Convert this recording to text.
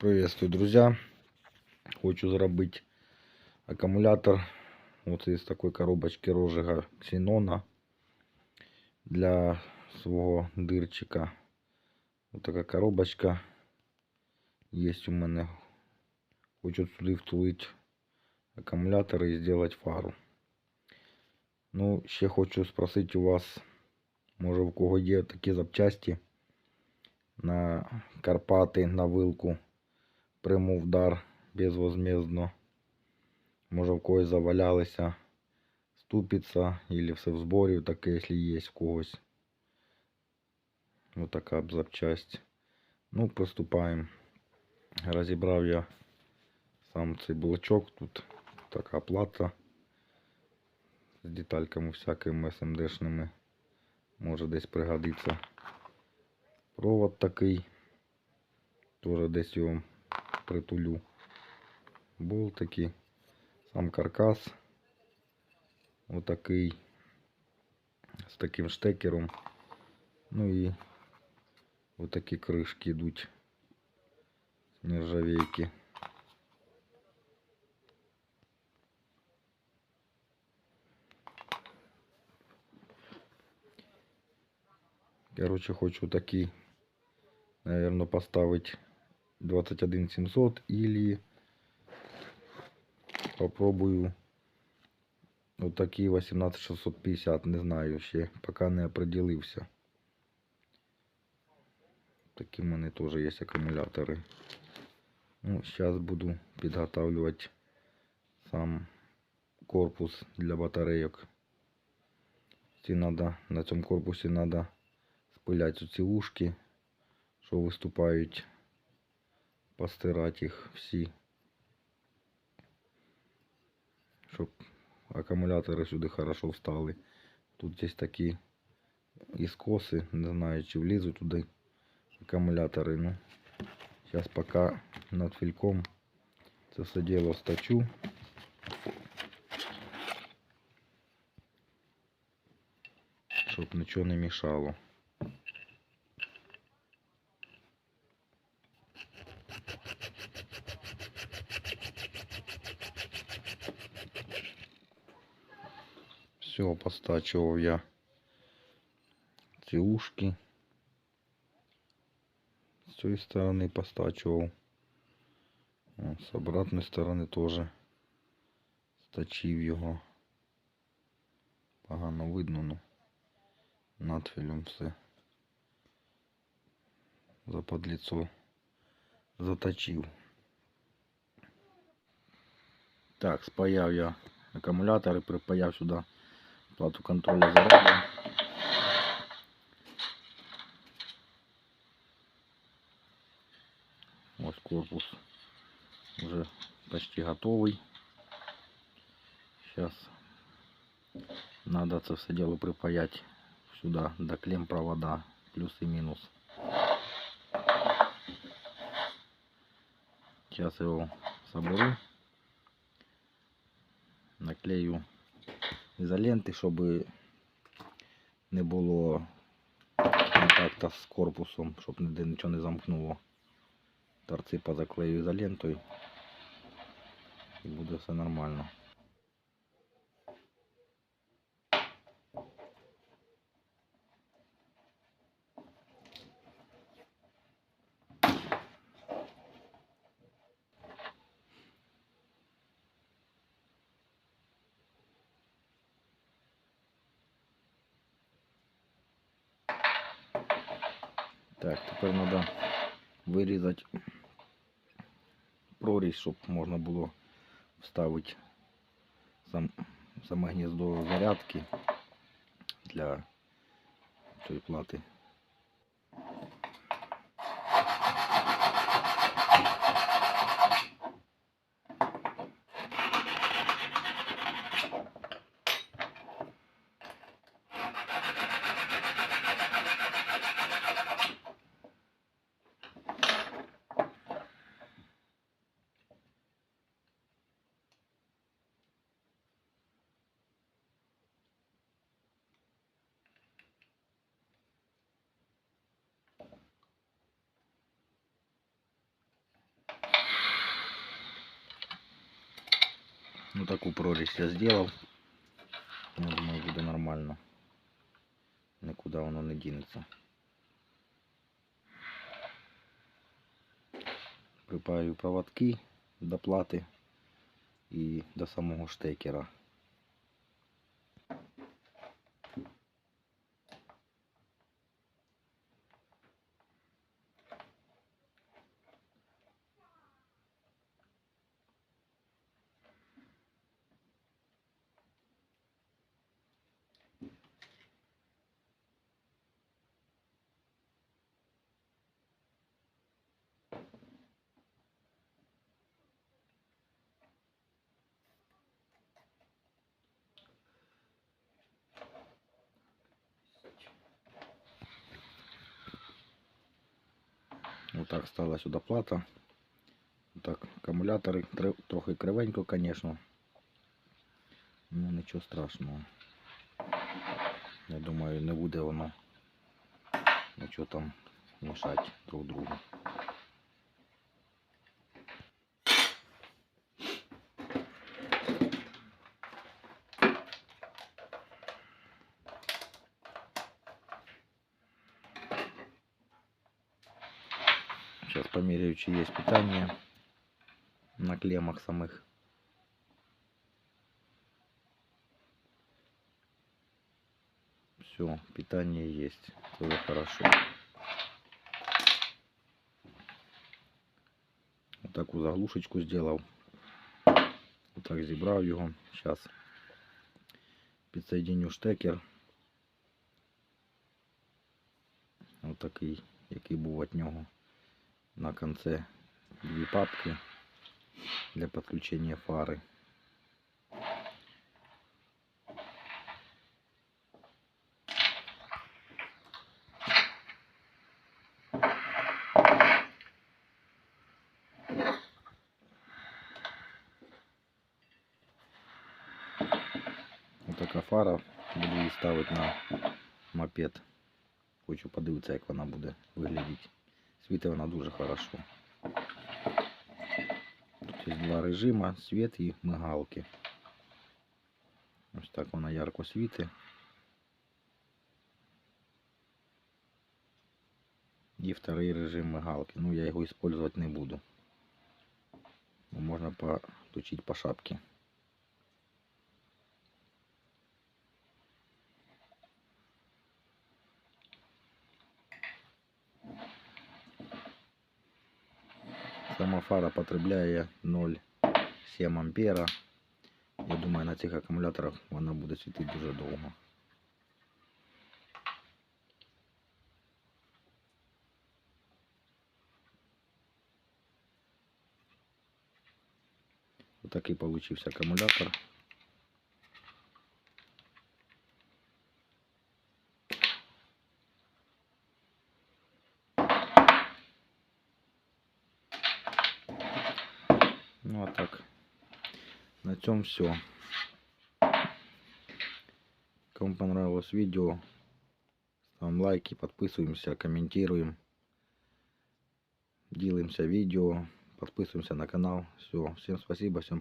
Приветствую, друзья. Хочу зробити акумулятор. Вот из такой коробочки розжига ксенона для свого дирчика. Вот така коробочка є у мене. Хочу сюди втулити акумулятор і зробити фару. Ну, ще хочу спросити у вас, може в кого є такі запчасті на Карпати, на вилку. Приму в дар безвозмездно. Може в когось завалялися ступица или все в зборі, таке, якщо є в когось. Ось така б запчасть. Ну, приступаємо. Розібрав я сам цей блочок. Тут така плата з детальками всякими СМДшними. Може десь пригодиться. Провод такий. Тоже десь його притулю. Болтики. Сам каркас. Отакий. З таким штекером. Ну і отакі кришки йдуть. з Нержавейки. Короче, хочу такие, наверное, поставить 21700 или попробую вот такие 18650, не знаю ще, пока не определився. Такі в мене теж є акумулятори. Ну, зараз буду підготавлювати сам корпус для батарейок. Ці надо, на цьому корпусі треба спиляти ці ушки, що виступають, постирати їх всі. Щоб акумулятори сюди хорошо встали. Тут є такі іскоси, не знаю, чи влізуть туди акумулятори. Ну, зараз поки над фільком це все діло стачу. Щоб нічого не мішало. Все, постачивав я ці ушки. З цієї сторони постачивав. О, З обратної сторони теж стачив його. Погано видно, ну надфілем все заподліцо заточив. Так, спаяв я акумулятор і припаяв сюди плату контроля заряду. Ось корпус уже почти готовый. Сейчас надо это все дело припаять сюда до клем провода плюс и минус. Сейчас его соберу, наклею ізоленти, щоб не було контакту з корпусом, щоб ніде нічого не замкнуло. Торці позаклею ізолентою і буде все нормально. Так, тепер треба вирізати прорізь, щоб можна було вставити сам, саме гніздо зарядки для цієї плати. Ну таку прорізь я зробив. Ну, думаю, буде нормально. Нікуди воно не дінеться. Припаю проводки до плати і до самого штекера. Отак стала сюди плата. Так, акумулятори трохи кривенько, звісно. Ну нічого страшного. Я думаю, не буде воно нічого там мішати друг другу. Сейчас померяю, чи есть питание на клеммах самых. Все, питание есть. Тоже хорошо. Вот такую заглушечку сделал. Вот так зібрав його. Сейчас підсоединю штекер. Ось такий, який був від нього. На конце две папки для подключения фары. Вот така фара. Буду її ставити на мопед. Хочу подивитися, як вона буде виглядати. Світить вона дуже хорошо. Тут є два режима, світ і мигалки. Ось так вона ярко світить. І второй режим мигалки. Ну, я його использовать не буду. Ну, Можна поточить по шапке. Сама фара потребляє 0,7 ампера. Я думаю, на цих акумуляторах вона буде світити дуже довго. Отакий получився акумулятор. Ну а так. На цьому все. Кому понравилось видео, ставим лайки, подписываемся, комментируем, делимся видео, подписываемся на канал. Все, всем спасибо, всем